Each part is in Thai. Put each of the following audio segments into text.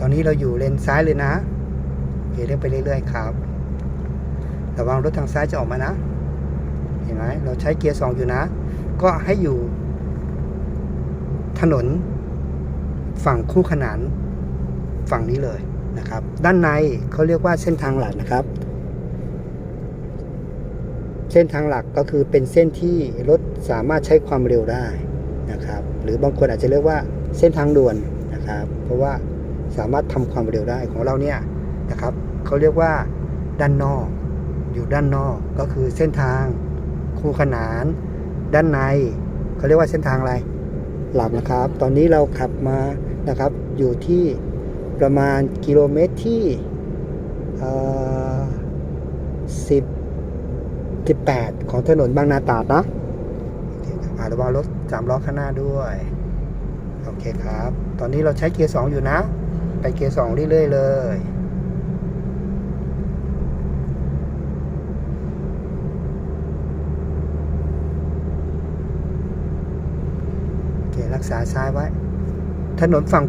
ตอนนี้เราอยู่เลนซ้ายเลยนะเคเดินไปเรื่อยๆครับ ระวังรถทางซ้ายจะออกมานะ เห็นไหมเราใช้เกียร์สองอยู่นะ ก็ให้อยู่ถนนฝั่งคู่ขนานฝั่งนี้เลยนะครับ ด้านในเขาเรียกว่าเส้นทางหลักนะครับ เส้นทางหลักก็คือเป็นเส้นที่รถสามารถใช้ความเร็วได้นะครับ หรือบางคนอาจจะเรียกว่าเส้นทางด่วนนะครับ เพราะว่า สามารถทำความเร็วได้ของเราเนี่ยนะครับเขาเรียกว่าด้านนอก อยู่ด้านนอกก็คือเส้นทางคู่ขนาน ด้านในเขาเรียกว่าเส้นทางอะไร หลักนะครับ ตอนนี้เราขับมานะครับ อยู่ที่ประมาณกิโลเมตรที่สิบสิบแปดของถนนบางนาตราดนะอเคครับอ่าระวังรถสามล้อข้างหน้าด้วย โอเคครับ ตอนนี้เราใช้เกียร์สองอยู่นะ ไปเกียร์สองเรื่อยๆเลยโอเครักษาซ้ายไว้ ถนนฝั่ง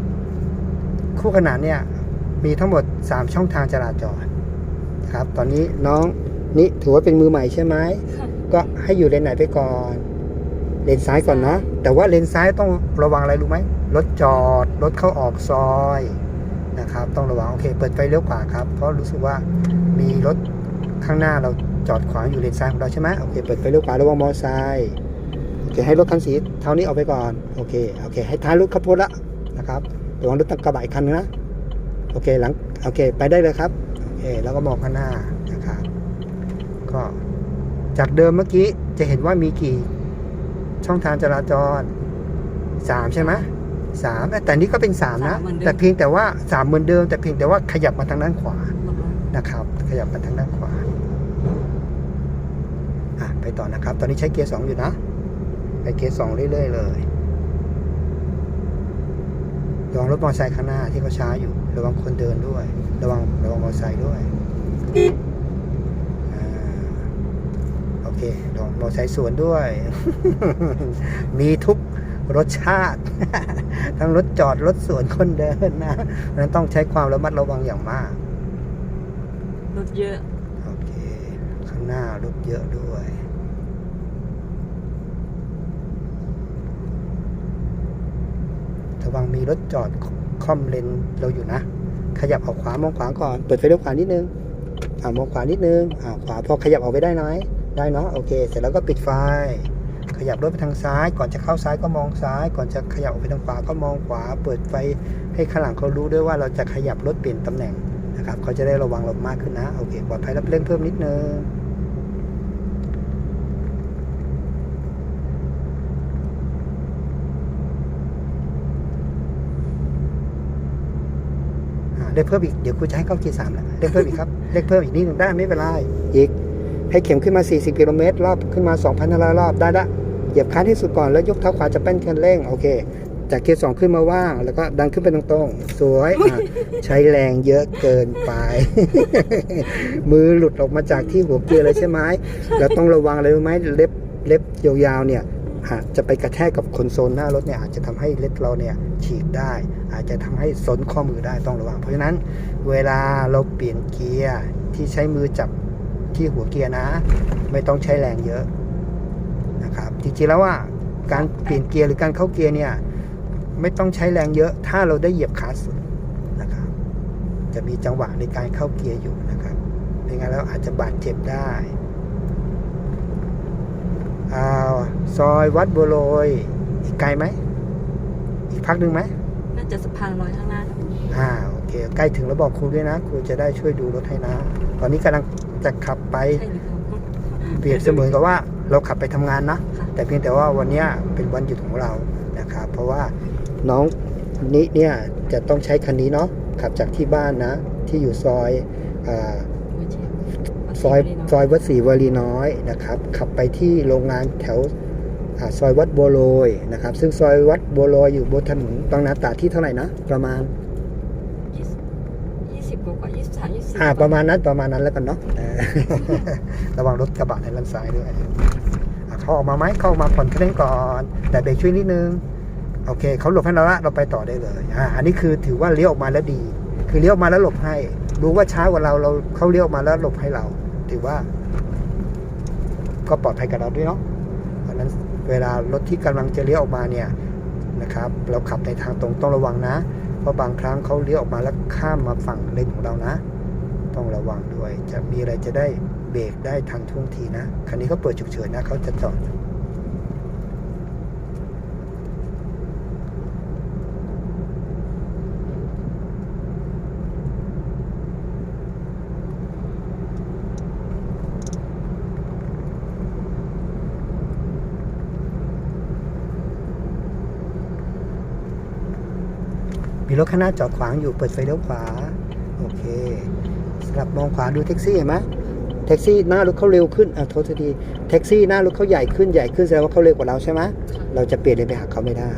คู่ขนานเนี่ย มีทั้งหมด 3 ช่องทางจราจรครับ ตอนนี้น้องนี่ถือว่าเป็นมือใหม่ใช่ไหม ก็ให้อยู่เลนไหนไปก่อน เลนซ้ายก่อนนะ แต่ว่าเลนซ้ายต้องระวังอะไรรู้ไหมรถจอด รถเข้าออกซอย นะครับ ต้องระวังโอเค เปิดไฟเลี้ยวขวาครับ เพราะรู้สึกว่ามีรถข้างหน้าเราจอดขวางอยู่เลนซ้ายของเราใช่ไหมโอเค เปิดไฟเลี้ยวขวาระวังมอเตอร์ไซค์โอเคให้รถคันสีเท่านี้ออกไปก่อน โอเค โอเค ให้ท้ายรถขับพ้นละนะครับระวังรถกระบะอีกคันนึงนะโอเค หลัง โอเค ไปได้เลยครับ โอเค แล้วก็มองข้างหน้านะครับ ก็จากเดิมเมื่อกี้จะเห็นว่ามีกี่ช่องทางจราจรสามใช่ไหม สามแต่นี้ก็เป็นสามนะสามเหมือนเดิมแต่เพียงแต่ว่าสามเหมือนเดิม แต่เพียงแต่ว่าขยับมาทางด้านขวาหมดเลยนะครับ ขยับมาทางด้านขวาอะไปต่อนะครับ ตอนนี้ใช้เกียร์สองอยู่นะ ไปเกียร์สองเรื่อยๆเลยระวังรถมอเตอร์ไซค์ข้างหน้าที่เขาช้าอยู่ ระวังคนเดินด้วย ระวังระวังมอเตอร์ไซค์ด้วยอ่าโอเคระวังมอเตอร์ไซค์สวนด้วย มีทุก รสชาติ ทั้งรถจอดรถสวนคนเดินนะเพราะฉะนั้นต้องใช้ความระมัดระวังอย่างมาก รถเยอะ โอเค ข้างหน้ารถเยอะด้วยระวังมีรถจอดค่อมเลนเราอยู่นะ ขยับออกขวามองขวาก่อน เปิดไฟเลี้ยวขวานิดนึงอ่ามองขวานิดนึงอ่าขวาพอขยับออกไปได้น้อย ได้เนาะโอเค เสร็จแล้วก็ปิดไฟ ขยับรถไปทางซ้าย ก่อนจะเข้าซ้ายก็มองซ้าย ก่อนจะขยับออกไปทางขวาก็มองขวา เปิดไฟให้ข้างหลังเขารู้ด้วยว่าเราจะขยับรถเปลี่ยนตำแหน่งนะครับเขาจะได้ระวังเรามากขึ้นนะโอเคปลอดภัยแล้วเร่งเพิ่มนิดนึงอ่าเร่งเพิ่มอีก เดี๋ยวครูจะให้เข้าเกียร์สามแล้วเร่งเพิ่มอีกครับเร่งเพิ่มอีกนิดหนึ่งได้ไม่เป็นไรอีกให้เข็มขึ้นมา 40 กิโลเมตรรอบขึ้นมา 2,500 รอบได้ละ ยียบค้างที่สุดก่อนแล้วยกเท้าขวาจะเป็นคันเร่งโอเค จากเกียร์สองขึ้นมาว่าง แล้วก็ดันขึ้นไปตรงๆ สวยอะใช้แรงเยอะเกินไป มือหลุดออกมาจากที่หัวเกียร์เลยใช่ไหมแล้วต้องระวังอะไรรู้ไหมเล็บเล็บยาวๆเนี่ยอาจจะไปกระแทกกับคอนโซลหน้ารถเนี่ยอาจจะทำให้เล็บเราเนี่ยฉีกได้ อาจจะทำให้สนข้อมือได้ต้องระวัง เพราะฉะนั้นเวลาเราเปลี่ยนเกียร์ที่ใช้มือจับที่หัวเกียร์นะ ไม่ต้องใช้แรงเยอะ นะครับจริงๆแล้วว่าการเปลี่ยนเกียร์หรือการเข้าเกียร์เนี่ยไม่ต้องใช้แรงเยอะ ถ้าเราได้เหยียบคลัสนะครับจะมีจังหวะในการเข้าเกียร์อยู่นะครับไม่งั้นแล้วอาจจะบาดเจ็บได้อ้าวซอยวัดบัวลอยอีกไกลไหมอีกพักหนึ่งไหมน่าจะสะพานลอยข้างหน้าอ่าโอเคใกล้ถึงแล้วบอกครูด้วยนะครูจะได้ช่วยดูรถให้นะ ตอนนี้กำลังจะขับไปใช่หรือเปล่าเปรียบเสมือนกับว่า เราขับไปทำงานนะค่ะแต่เพียงแต่ว่าวันเนี้ยเป็นวันหยุดของเรานะครับเพราะว่าน้องนิเนี่ยจะต้องใช้คันนี้เนาะขับจากที่บ้านนะ ที่อยู่ซอยอาซอยซอยวัดศรีวลีน้อยนะครับขับไปที่โรงงานแถวอาซอยวัดบัวลอยนะครับ ซึ่งซอยวัดบัวลอยอยู่บนถนนบางนาตราดที่เท่าไหร่นะ ประมาณยี่สิบกว่ายี่สิบสามยี่สิบอ่าประมาณนั้นประมาณนั้นแล้วกันเนาะเออระวังรถกระบะในด้านซ้ายด้วยอะ เขาออกมาไหมเข้าออกมาผ่อนคันเร่งก่อนแต่เบรกช่วยนิดนึงโอเคเขาหลบให้เราละเราไปต่อได้เลยอ่าอันนี้คือถือว่าเลี้ยวออกมาแล้วดี คือเลี้ยวมาแล้วหลบให้ รู้ว่าช้ากว่าเราเราเขาเลี้ยวมาแล้วหลบให้เรา ถือว่า ก็ปลอดภัยกับเราด้วยเนาะเพราะฉะนั้นเวลารถที่กำลังจะเลี้ยวออกมาเนี่ยนะครับ เราขับในทางตรงต้องระวังนะ เพราะบางครั้งเขาเลี้ยวออกมาแล้วข้ามมาฝั่งเลนของเรานะ ต้องระวังด้วยจะมีอะไรจะได้ เบรกได้ทันท่วงทีนะ คันนี้เขาเปิดฉุกเฉินนะเขาจะจอดมีรถข้างหน้าจอดขวางอยู่เปิดไฟเลี้ยวขวา โอเคสลับมองขวาดูแท็กซี่เห็นไหม แท็กซี่หน้ารถเขาเร็วขึ้นอะโทษทีแท็กซี่หน้ารถเขาใหญ่ขึ้นใหญ่ขึ้นแสดงว่าเขาเร็วกว่าเราใช่ไหมเราจะเปลี่ยนเลนไปหาเขาไม่ได้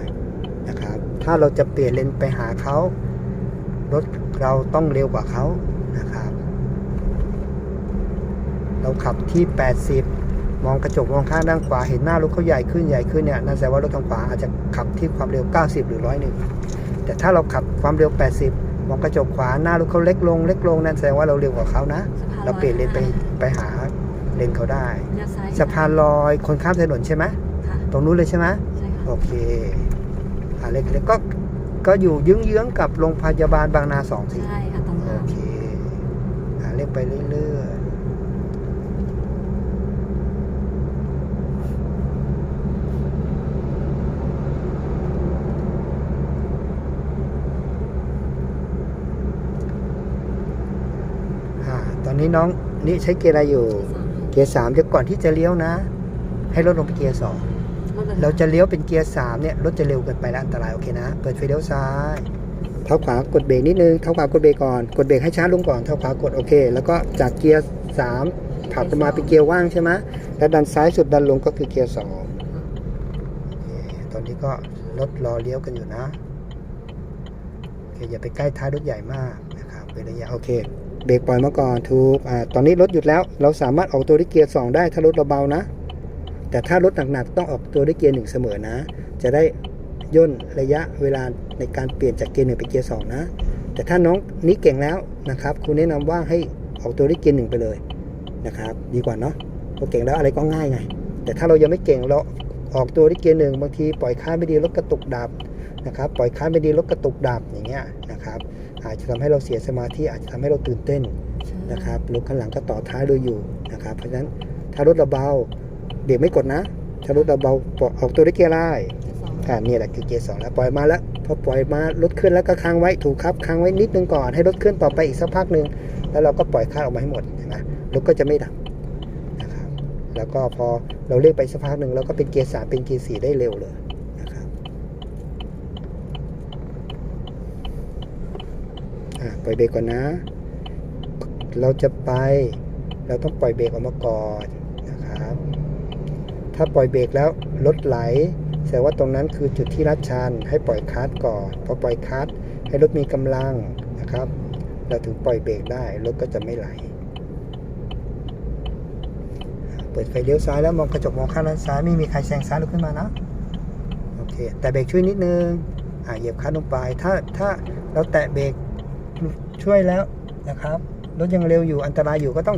นะครับ ถ้าเราจะเปลี่ยนเลนไปหาเขารถเราต้องเร็วกว่าเขานะครับ เราขับที่ 80 มองกระจกมองข้างด้านขวาเห็นหน้ารถเขาใหญ่ขึ้นใหญ่ขึ้นเนี่ยนั่นแสดงว่ารถทางขวาอาจจะขับที่ความเร็ว 90 หรือร้อยหนึ่งแต่ถ้าเราขับความเร็ว 80 มองกระจกขวาหน้ารถเขาเล็กลงเล็กลงนั่นแสดงว่าเราเร็วกว่าเขานะสะพานเราเปลี่ยนเลนไป ไปหาเลนเขาได้เลี้ยวซ้ายสะพานลอยคนข้ามถนนใช่ไหมค่ะตรงนู้นเลยใช่ไหมใช่ค่ะโอเคอ่าเล็กๆก็ก็อยู่เยื้องๆกับโรงพยาบาลบางนาสองทีใช่ค่ะตรงโอข้ามเคอ่าเล็กไปเรื่อยๆอ่าตอนนี้น้อง นี่ใช้เกียร์อะไรอยู่ เกียร์สามเดี๋ยวก่อนที่จะเลี้ยวนะ ให้รถลงไปเกียร์สองรถเลยเราจะเลี้ยวเป็นเกียร์สามเนี่ยรถจะเร็วเกินไปและอันตรายโอเคนะ เปิดไฟเลี้ยวซ้าย เท้าขวากดเบรกนิดนึง เท้าขวากดเบรกก่อน กดเบรกให้ช้าลงก่อน เท้าขวากดโอเค แล้วก็จากเกียร์สามผักลงมาเป็นเกียร์ว่างใช่ไหมแล้วดันซ้ายสุดดันลงก็คือเกียร์สองโอเคตอนนี้ก็รถรอเลี้ยวกันอยู่นะโอเคอย่าไปใกล้ท้ายรถใหญ่มากนะครับเป็นระยะโอเค เบรกปล่อยมาก่อนถูกอ่าตอนนี้รถหยุดแล้ว เราสามารถออกตัวด้วยเกียร์สองได้ถ้ารถเราเบานะ แต่ถ้ารถหนักๆต้องออกตัวด้วยเกียร์หนึ่งเสมอนะ จะได้ย่นระยะเวลาในการเปลี่ยนจากเกียร์หนึ่งเป็นเกียร์สองนะ แต่ถ้าน้องนี้เก่งแล้วนะครับคุณแนะนำว่าให้ออกตัวด้วยเกียร์หนึ่งไปเลยนะครับ ดีกว่าเนาะพอเก่งแล้วอะไรก็ง่ายไง แต่ถ้าเรายังไม่เก่งเราออกตัวด้วยเกียร์หนึ่งบางทีปล่อยค้างไม่ดีรถกระตุกดับนะครับ ปล่อยค้างไม่ดีรถกระตุกดับอย่างเงี้ยนะครับ อาจจะทำให้เราเสียสมาธิอาจจะทำให้เราตื่นเต้นนะครับรถข้างหลังก็ต่อท้ายโดยอยู่นะครับ เพราะฉะนั้นถ้ารถเราเบาเบรกไม่กดนะ ถ้ารถเราเบาปล่อยออกตัวด้วยเกียร์ไล่เกียร์สองอ่านี่แหละคือเกียร์สองแล้วปล่อยมาแล้วพอปล่อยมารถเคลื่อนแล้วก็ค้างไว้ถูกครับค้างไว้นิดนึงก่อนให้รถเคลื่อนต่อไปอีกสักพักหนึ่งแล้วเราก็ปล่อยคาดออกมาให้หมดเห็นไหมรถก็จะไม่ดับนะครับแล้วก็พอเราเรียกไปสักพักหนึ่งเราก็เป็นเกียร์สามเป็นเกียร์สี่ได้เร็วเลยนะครับอ่าป ล่อยเบรกก่อนนะ เราจะไป เราต้องปล่อยเบรกออกมาก่อนนะครับ ถ้าปล่อยเบรกแล้วรถไหล แสดงว่าตรงนั้นคือจุดที่รัดชัน ให้ปล่อยคลัตช์ก่อน พอปล่อยคลัตช์ให้รถมีกำลังนะครับ เราถึงปล่อยเบรกได้ รถก็จะไม่ไหล เปิดไฟเลี้ยวซ้ายแล้วมองกระจกมองข้างด้านซ้ายไม่มีใครแซงซ้ายหรือขึ้นมานะ โอเค แต่เบรกช่วยนิดนึง อ่าเหยียบคลัตช์ลงไป ถ้าถ้าเราแตะเบรก ช่วยแล้วนะครับรถยังเร็วอยู่อันตรายอยู่ก็ต้อง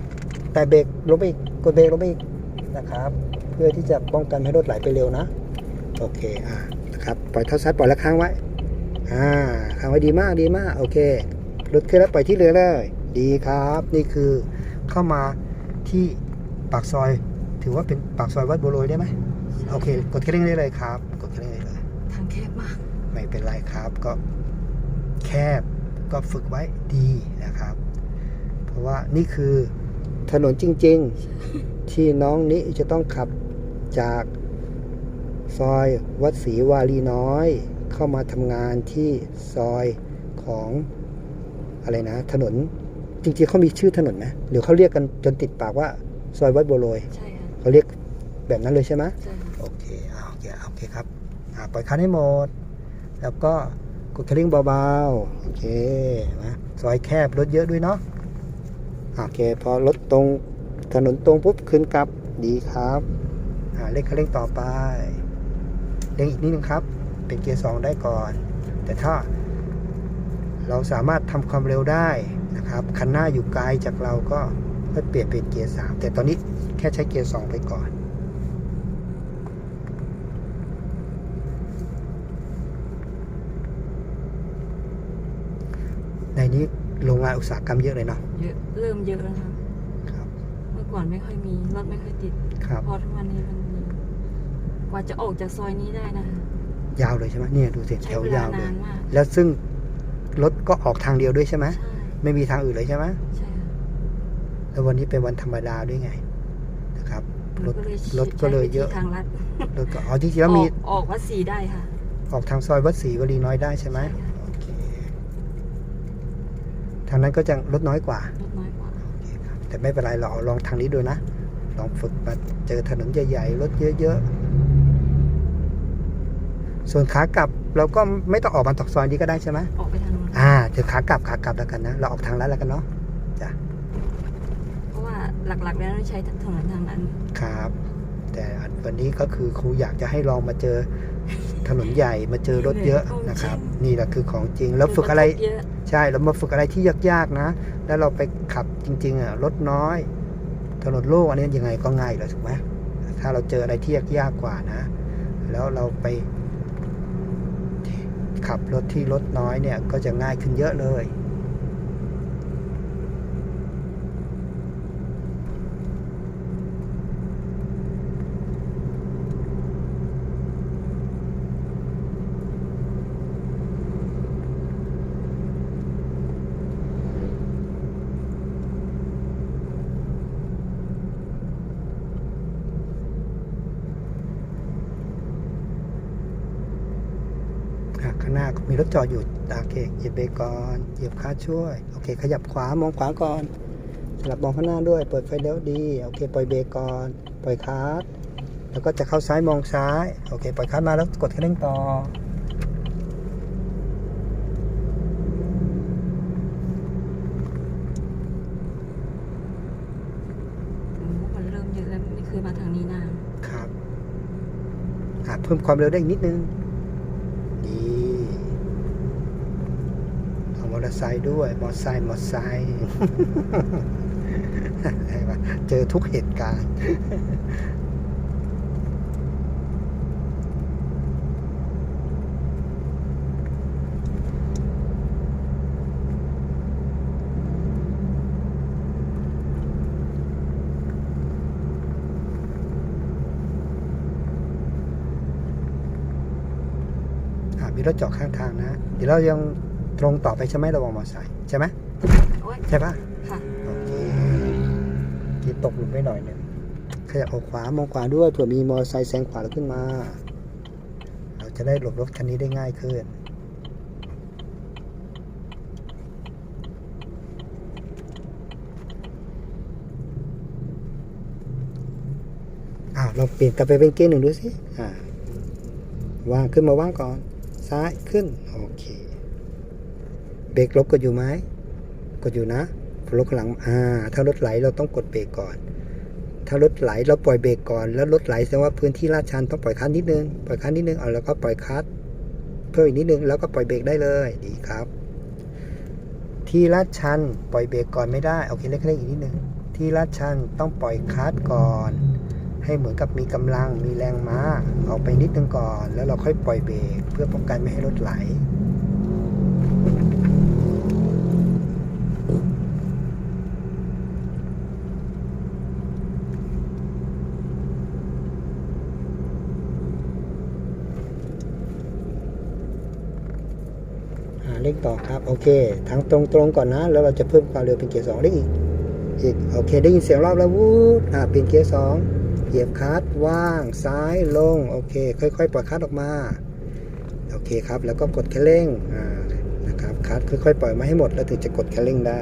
แตะเบรกลงไปอีกกดเบรกลงไปอีกนะครับ เพื่อที่จะป้องกันให้รถไหลไปเร็วนะโอเคอ่านะครับปล่อยเท้าซ้ายปล่อยแล้วค้างไว้อ่าค้างไว้ดีมากดีมากโอเครถเคลื่อนแล้วปล่อยที่เรือเลย ดีครับ นี่คือเข้ามาที่ปากซอย ถือว่าเป็นปากซอยวัดบัวลอยได้ไหมโอเค กดเครื่องได้เลยครับ กดเครื่องได้เลยทางแคบมาก ไม่เป็นไรครับก็แคบ ก็ฝึกไว้ดีนะครับ เพราะว่านี่คือถนนจริง ๆ ที่น้องนี้จะต้องขับจากซอยวัดศรีวารีน้อย เข้ามาทำงานที่ซอยของอะไรนะ ถนนจริงๆเขามีชื่อถนนไหมหรือเขาเรียกกันจนติดปากว่าซอยวัดบัวลอยใช่ค่ะเขาเรียกแบบนั้นเลยใช่ไหมใช่ค่ะโอเคเอาโอเคโอเคครับอ่าปล่อยคันให้หมด แล้วก็ก ดคันเร่งเบาๆ โอเคนะซอยแคบรถเยอะด้วยเนาะโอเค พอรถตรงถนนตรงปุ๊บขึ้นกลับดีครับอ่าเร่งคันเร่งต่อไปเร่งอีกนิดนึงครับ เป็นเกียร์สองได้ก่อน แต่ถ้าเราสามารถทำความเร็วได้นะครับคันหน้าอยู่ไกลจากเราก็ค่อยเปลี่ยนเป็นเกียร์สามแต่ตอนนี้แค่ใช้เกียร์สองไปก่อน ในนี้โรงงานอุตสาหกรรมเยอะเลยเนาะเยอะเริ่มเยอะแล้วค่ะครับ เมื่อก่อนไม่ค่อยมีรถไม่ค่อยติดครับ พอทุกวันนี้มันมีกว่าจะออกจากซอยนี้ได้นะคะยาวเลยใช่ไหมเนี่ยดูสิแถใช้วเวลายาวเลนาย นมากแล้วซึ่งรถก็ออกทางเดียวด้วยใช่ไหมใช่ไม่มีทางอื่นเลยใช่ไหมใช่ค่ะแล้ววันนี้เป็นวันธรรมดาด้วยไงนะครับ รถมันก็เลยรถก็เลยเยอะ ใช้วิธีทางลัดรถก็อ๋อจริงๆแล้วมีออกออกวัดสีได้ค่ะออกทางซอยวัดศรีวลีน้อยได้ใช่ไหมใช่ค่ะโอเค ทางนั้นก็จะลดน้อยกว่ารถน้อยกว่าโอเคครับแต่ไม่เป็นไรเราเอาลองทางนี้ดูนะ ลองฝึกมาเจอถนนใหญ่ๆรถเยอะๆ ส่วนขากลับเราก็ไม่ต้องออกมาตอกซอยนี้ก็ได้ใช่ไหมออกไปทางนู้นอ่าเจอขากลับขากลับแล้วกันนะ เราออกทางลัดแล้วกันเนาะเพราะว่าหลักๆแล้วเราใช้ถนนทางนั้น ครับ แต่วันนี้ก็คือครูอยากจะให้ลองมาเจอ ถนนใหญ่มาเจอรถเยอะนะครับ นี่แหละคือของจริงแล้วฝึกอะไรเยอะใช่เรามาฝึกอะไรที่ยากๆนะ แล้วเราไปขับจริงๆอะรถน้อย ถนนโล่งอันนี้ยังไงก็ง่ายอยู่แล้วถูกไหมถ้าเราเจออะไรที่ยากๆกว่านะ แล้วเราไป ขับรถที่รถน้อยเนี่ยก็จะง่ายขึ้นเยอะเลย มีรถจอดอยู่โอเคเหยียบเบรกก่อนเหยียบคลัดช่วย โอเค ขยับขวามองขวาก่อนสลับมองข้างหน้าด้วย เปิดไฟเลี้ยวดี โอเค ปล่อยเบรกก่อน ปล่อยคลัดแล้วก็จะเข้าซ้ายมองซ้าย โอเค ปล่อยคลัดมาแล้วกดคันเร่งต่อโอ้มันเริ่มเยอะแล้วไม่เคยมาทางนี้นานครับอะเพิ่มความเร็วได้อีกนิดนึง ดีเอามอเตอ ร์ไซค์ด้วย มอไซค์มอไซค์เจอทุกเหตุการณ์ มีรถจอดข้างทางนะ เดี๋ยวเรายัง ตรงต่อไปใช่ไหมระวังมอเตอร์ไซค์ใช่ไหมโอ้ยใช่ปะค่ะโอเคที่ตกหลุมไปหน่อยหนึงขยับออกขวามองขวาด้วยเผื่อมีมอเตอร์ไซค์แซงขวาเราขึ้นมา เราจะได้หลบรถคันนี้ได้ง่ายขึ้นอ้าวเราเปลี่ยนกลับไปเป็นเกียร์หนึ่งดูสิอ่า วางขึ้นมาว่างก่อน ซ้ายขึ้น โอเค เบรกลบกดอยู่ไหมกดอยู่นะรถข้างหลังอ่าถ้ารถไหลเราต้องกดเบรกก่อน ถ้ารถไหลเราปล่อยเบรกก่อน แล้วรถไหลแสดงว่าพื้นที่ลาดชันต้องปล่อยคันนิดนึงปล่อยคันนิดนึงเอาแล้วก็ปล่อยคลัดเพิ่มอีกนิดนึงแล้วก็ปล่อยเบรกได้เลยดีครับ ที่ลาดชันปล่อยเบรกก่อนไม่ได้โอเคเล็กๆอีกนิดนึงที่ลาดชันต้องปล่อยคลัดก่อน ให้เหมือนกับมีกำลังมีแรงม้าออกไปนิดนึงก่อน แล้วเราค่อยปล่อยเบรกเพื่อป้องกันไม่ให้รถไหล องครับโอเคทางตรงๆก่อนนะ แล้วเราจะเพิ่มความเร็วเป็นเกียร์สองได้อีกอีกโอเคได้ยินเสียงรอบแล้ววูดอ่าเป็นเกียร์สองเหยียบคลัดว่างซ้ายลงโอเค ค่อยๆปล่อยคลัดออกมาโอเคครับ แล้วก็กดคันเร่งอ่านะครับคลัดค่อยๆปล่อยมาให้หมดแล้วถึงจะกดคันเร่งได้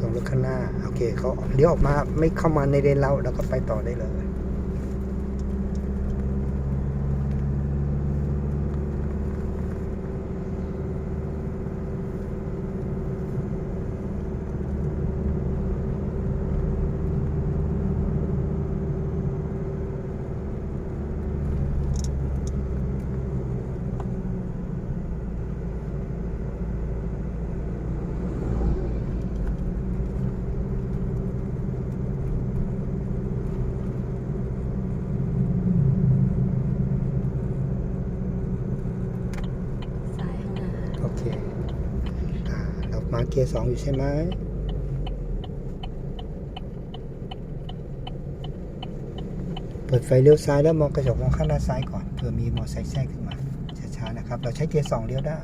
ลองรถข้างหน้าโอเคเขาเลี้ยวออกมาไม่เข้ามาในเลนเราเราก็ไปต่อได้เลยาง เกียร์สองอยู่ใช่ไหมเปิดไฟเลี้ยวซ้ายแล้วมองกระจกมองข้างด้านซ้ายก่อนเผื่อมีมอเตอร์ไซค์แทรกขึ้นมาช้าๆนะครับ เราใช้เกียร์สองเลี้ยวได้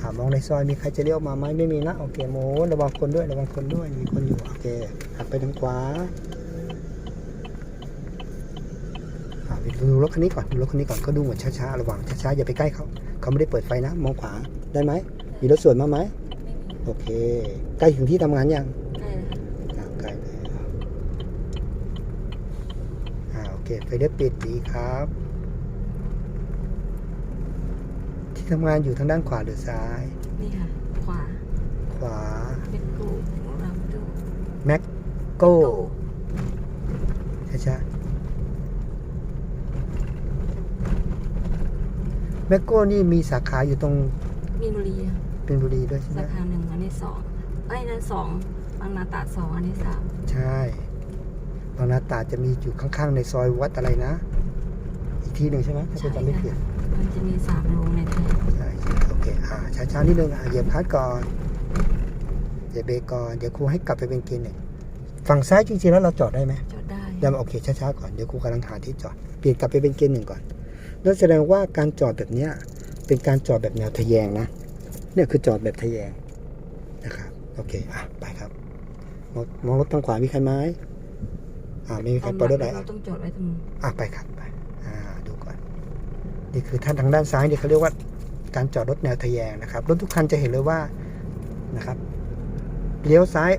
อ่ามองในซอยมีใครจะเลี้ยวมาไหมไม่มีนะโอเคโมระวังคนด้วยระวังคนด้วยมีคนอยู่โอเคหักไปทางขวาดูรถคันนี้ก่อนดูรถคันนี้ก่อนก็ดูเหมือนช้าๆระวังช้าๆอย่าไปใกล้เขาเขาไม่ได้เปิดไฟนะ มองขวาได้ไหมมีรถสวนมาไหม โอเค ใกล้ถึงที่ทำงานยังใกล้แล้วค่ะอ่าใกล้แล้วอ่าโอเคไฟเลี้ยวปิดดีครับ ที่ทำงานอยู่ทางด้านขวาหรือซ้าย นี่ค่ะ ขวา ขวาเป็นกูรำดูแม็กโก้ช้าๆแม็กโก้นี่มีสาขาอยู่ตรงมีนบุรีค่ะ เป็นบุรีด้วยใช่ไหมสาขาหนึ่งอันนี้สองไอ้ยนั่นสองบางนาตราดสองอันนี้สามใช่บางนาตราดจะมีอยู่ข้างๆ ในซอยวัดอะไรนะ อีกที่หนึ่งใช่ไหมถ้าผมจำไม่ผิดมันจะมีสามโรงในไทยใช่ใช่โอเคอ่าช้าๆนิดนึงอ่าเหยียบคลัดก่อนเหยียบเบรกก่อนเดี๋ยวครูให้กลับไปเป็นเกียร์หนึ่งฝั่งซ้ายจริงๆแล้วเราจอดได้ไหมจอดได้เดี๋ยวโอเคช้าๆก่อนเดี๋ยวครูกำลังหาที่จอดเปลี่ยนกลับไปเป็นเกียร์หนึ่งก่อนนั่นแสดงว่าการจอดแบบเนี้ยเป็นการจอดแบบแนวทะแยงนะ เนี่ยคือจอดแบบทะแยงนะครับโอเคอะไปครับมองมองรถทางขวามีใครไหมอ่าไม่มีใครเปิดรถไหนเราต้องจอดไว้ตรงนู้นอะไปครับไปอ่าดูก่อนนี่คือท่านทางด้านซ้ายนี่เขาเรียกว่าการจอดรถแนวทะแยงนะครับรถทุกคันจะเห็นเลยว่านะครับเลี้ยวซ้าย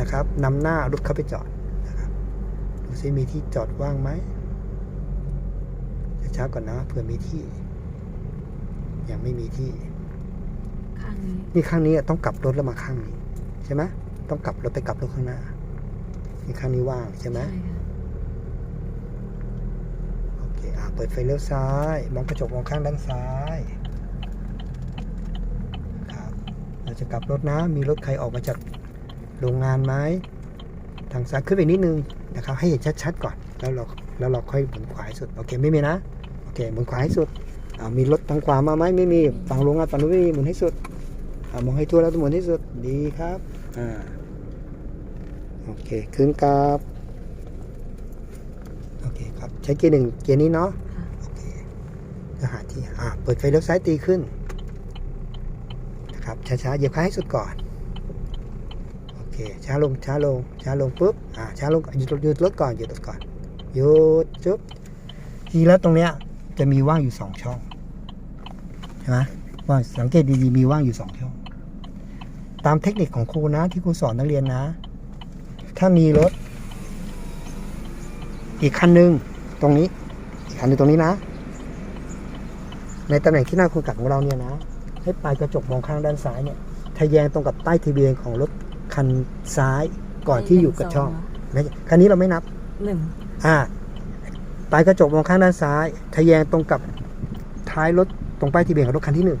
นะครับนำหน้ารถเข้าไปจอดนะครับดูซิมีที่จอดว่างไหมช้าๆก่อนนะเผื่อมีที่ ยังไม่มีที่ข้างนี้นี่ข้างนี้ต้องกลับรถแล้วมาข้างนี้ ใช่ไหมต้องกลับรถไปกลับรถข้างหน้านี่ข้างนี้ว่างใช่ไหมใช่ค่ะโอเคอะเปิดไฟเลี้ยวซ้าย มองกระจกมองข้างด้านซ้ายครับเราจะกลับรถนะ มีรถใครออกมาจากโรงงานไหมทางซ้ายขึ้นไปนิดนึงนะครับ ให้เห็นชัดๆก่อน แล้วเราแล้วเราค่อยหมุนขวาให้สุด โอเคไม่มีนะ โอเคหมุนขวาให้สุดอ่ามีรถทางขวามาไหมไม่มี ฝั่งโรงงานฝั่งนู้นไม่มีหมุนให้สุด มองให้ทั่วแล้วหมุนให้สุดดีครับอ่าโอเคขึ้นกราบโอเคครับใช้เกียร์หนึ่งเกียร์นี้เนาะค่ะโอเคจะหาที่อ่าเปิดไฟเลี้ยวซ้ายตีขึ้นนะครับช้าๆเหยียบค้างให้สุดก่อนโอเคช้าลงช้าลงช้าลงปุ๊บอ่าช้าลงหยุดหยุดรถก่อนหยุดรถก่อนหยุดจุ๊บทีแล้วตรงเนี้ยจะมีว่างอยู่สองช่องใช่ไหมว่างสังเกตดีๆมีว่างอยู่สองช่อง ตามเทคนิคของครูนะ ที่ครูสอนนักเรียนนะ ถ้ามีรถ อีกคันหนึ่งตรงนี้ อีกคันหนึ่งตรงนี้นะ ในตำแหน่งที่หน้าคนขับของเราเนี่ยนะ ให้ปลายกระจกมองข้างด้านซ้ายเนี่ยทะแยงตรงกับใต้ทะเบียนของรถคันซ้ายก่อนที่อยู่กับช่องไม่ใช่คันนี้เราไม่นับหนึ่งอ่าปลายกระจกมองข้างด้านซ้ายทะแยงตรงกับท้ายรถตรงป้ายทะเบียนของรถคันที่หนึ่ง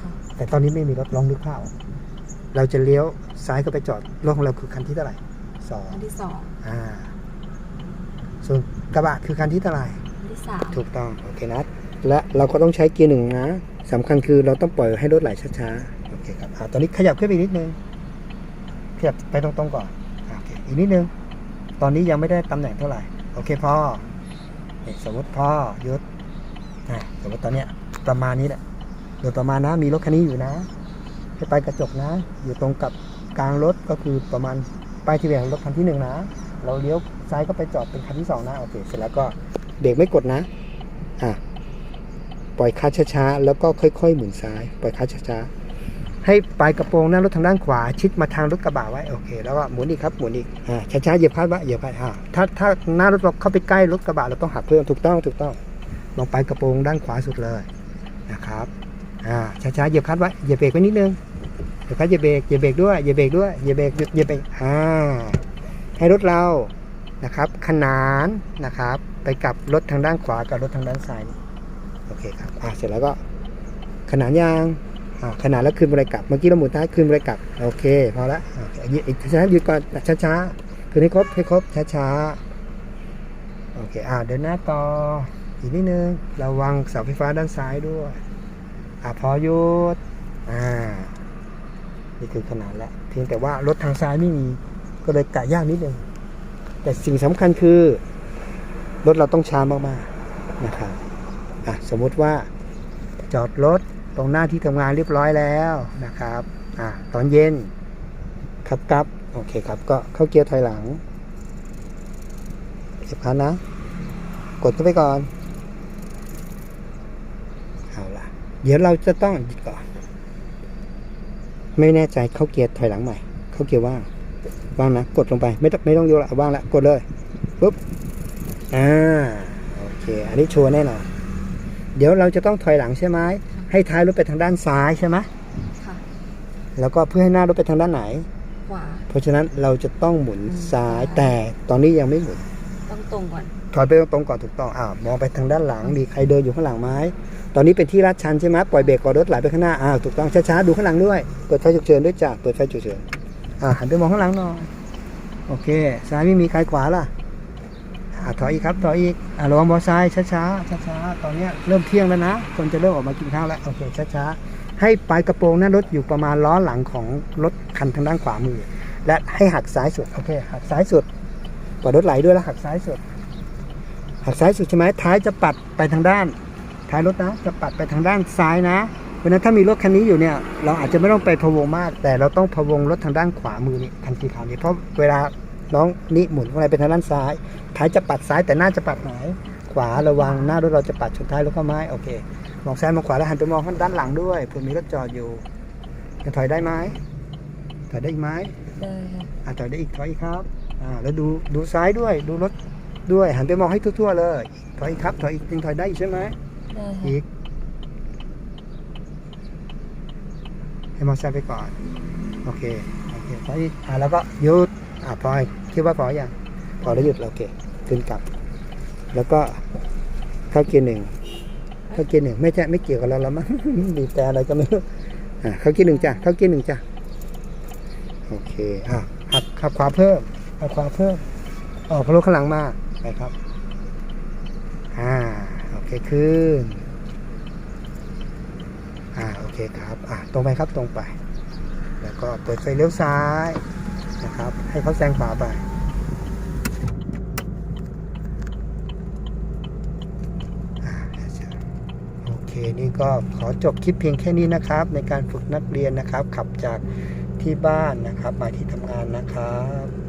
ค่ะแต่ตอนนี้ไม่มีรถลองนึกภาพออก เราจะเลี้ยวซ้ายเข้าไปจอดรถของเราคือคันที่เท่าไหร่สองอันที่สองอ่าส่วนกระบะคือคันที่เท่าไหร่ อันที่สามถูกต้องโอเคนะและเราก็ต้องใช้เกียร์หนึ่งนะสำคัญคือเราต้องปล่อยให้รถไหลช้าๆโอเคครับอ่าตอนนี้ขยับขึ้นไปอีกนิดนึงขยับไปตรงๆก่อนอ่าโอเคอีกนิดนึง ตอนนี้ยังไม่ได้ตำแหน่งเท่าไหร่โอเคพ่อนี่สมมติพ่อหยุดอ่าสมมติตอนเนี้ยประมาณนี้แหละโดยประมาณนะมีรถคันนี้อยู่นะ ให้ไปกระจกนะ อยู่ตรงกับกลางรถก็คือประมาณป้ายทะเบียนของรถคันที่หนึ่งนะ เราเลี้ยวซ้ายก็ไปจอดเป็นคันที่สองนะโอเคเสร็จแล้วก็เบรกไม่กดนะอะปล่อยคลัดช้าๆแล้วก็ค่อย ๆ หมุนซ้ายปล่อยคลัดช้าๆให้ปลายกระโปรงหน้ารถทางด้านขวา ชิดมาทางรถกระบะไว้โอเค แล้วก็หมุนอีกครับหมุนอีกอ่าช้าๆเหยียบคลัดว้เหยียบคลัดอ่าถ้าถ้าหน้ารถเราเข้าไปใกล้รถกระบะเราต้องหักเพิ่มถูกต้องถูกต้องลองไปกระโปรงด้านขวาสุดเลยนะครับ อ่าช้าๆเหยียบคลัดไว้เหยียบเบรกไว้นิดนึงเหยียบคลัดเหยียบเบรกเหยียบเบรกด้วยเหยียบเบรกด้วยเหยียบเบรกเหยียบเบรกอ่าให้รถเรานะครับขนานนะครับ ไปกับรถทางด้านขวากับรถทางด้านซ้ายโอเคครับอ่าเสร็จแล้วก็ขนานยางอ่าขนานแล้วคืนบริกลับเมื่อกี้เราหมุนท้ายคืนบริกลับโอเคพอละอเคอีกอีกช้าๆหยุดก่อนช้าๆคืนให้ครบให้ครบช้าๆโอเคอ่าเดินหน้าต่ออีกนิดนึงระวังเสาไฟฟ้าด้านซ้ายด้วย อ่าพอหยุดอ่านี่คือขนาดแล้วเพียงแต่ว่ารถทางซ้ายไม่มีก็เลยกะยากนิดนึงแต่สิ่งสำคัญคือ รถเราต้องช้ามากๆนะครับอะสมมุติว่าจอดรถตรงหน้าที่ทำงานเรียบร้อยแล้วนะครับอะตอนเย็นครับครับโอเคครับก็เข้าเกียร์ถอยหลังเก็บคันนะ กดเข้าไปก่อน เอาล่ะ เดี๋ยวเราจะต้องหยุดก่อน ไม่แน่ใจเข้าเกียร์ถอยหลังใหม่ เข้าเกียร์ว่างว่างนะ กดลงไปไม่ต้องไม่ต้องยกละว่างละกดเลยปุ๊บอ่าโอเค อันนี้ชัวร์แน่นอนเดี๋ยวเราจะต้องถอยหลังใช่ไหมให้ท้ายรถไปทางด้านซ้ายใช่ไหมค่ะแล้วก็เพื่อให้หน้ารถไปทางด้านไหนขวาเพราะฉะนั้นเราจะต้องหมุนอืมซ้ายซ้ายแต่ตอนนี้ยังไม่หมุนต้องตรงก่อนถอยไปตรงๆก่อนถูกต้องอ้าวมองไปทางด้านหลังมีใครเดินอยู่ข้างหลังไหม ตอนนี้เป็นที่ลาดชันใช่ไหมปล่อยเบรกก่อนรถไหลไปข้างหน้าอ้าวถูกต้องช้าๆดูข้างหลังด้วยเปิดไฟฉุกเฉินด้วยจ้ะเปิดไฟฉุกเฉินอ่าหันไปมองข้างหลังหน่อยโอเคซ้ายไม่มีใครขวาล่ะอ่าถอยอีกครับถอยอีกอ่าระวังมอไซค์ช้าๆช้าๆตอนเนี้ยเริ่มเที่ยงแล้วนะ คนจะเริ่มออกมากินข้าวแล้วโอเคช้าๆให้ปลายกระโปรงหน้ารถอยู่ประมาณล้อหลังของรถคันทางด้านขวามือ และให้หักซ้ายสุดโอเคหักซ้ายสุดปล่อยรถไหลด้วยแล้วหักซ้ายสุดหักซ้ายสุดใช่ไหมท้ายจะปัดไปทางด้าน ท้ายรถนะ จะปัดไปทางด้านซ้ายนะเพราะฉะนั้นถ้ามีรถคันนี้อยู่เนี่ย เราอาจจะไม่ต้องไปพะวงมาก แต่เราต้องพะวงรถทางด้านขวามือนี่คันสีขาวนี่เพราะเวลาน้องนี่หมุนเข้าไปเป็นทางด้านซ้าย ท้ายจะปัดซ้ายแต่หน้าจะปัดไหนขวาระวังหน้ารถเราจะปัดชนท้ายรถเข้าไม้โอเคมองซ้ายมองขวาแล้วหันไปมองข้างด้านหลังด้วยเผื่อมีรถจอดอยู่จะถอยได้ไหมถอยได้อีกไหมได้ค่ะอะถอยได้อีกถอยอีกครับอ่าแล้วดูดูซ้ายด้วยดูรถด้วยหันไปมองให้ทั่วๆเลย ถอยอีกครับ ถอยอีกยังถอยได้อีกใช่ไหม ได้ค่ะ อีกให้มองซ้ายไปก่อน โอเค โอเคถออีกอ่าแล้วก็หยุด อ่าพอยคิดว่าพออย่างพอแล้วหยุดโอเค ขึ้นกลับ แล้วก็เข้าเกียร์หนึ่ง เข้าเกียร์หนึ่งไม่ใช่ไม่เกี่ยวกับเราแล้วมั้ง บีบแต่อะไรก็ไม่รู้ อ่าเข้าเกียร์หนึ่งจ้ะ เข้าเกียร์หนึ่งจ้ะ โอเค อะหักขับขวาเพิ่มขับขวาเพิ่มออกพะโล้ข้างหลังมาไปครับ เคขึ้น อ่า โอเคครับ อ่าตรงไปครับ ตรงไป แล้วก็เปิดไฟเลี้ยวซ้ายนะครับ ให้เขาแซงขวาไปอ่าโอเคนี่ก็ขอจบคลิปเพียงแค่นี้นะครับ ในการฝึกนักเรียนนะครับ ขับจากที่บ้านนะครับ มาที่ทำงานนะครับ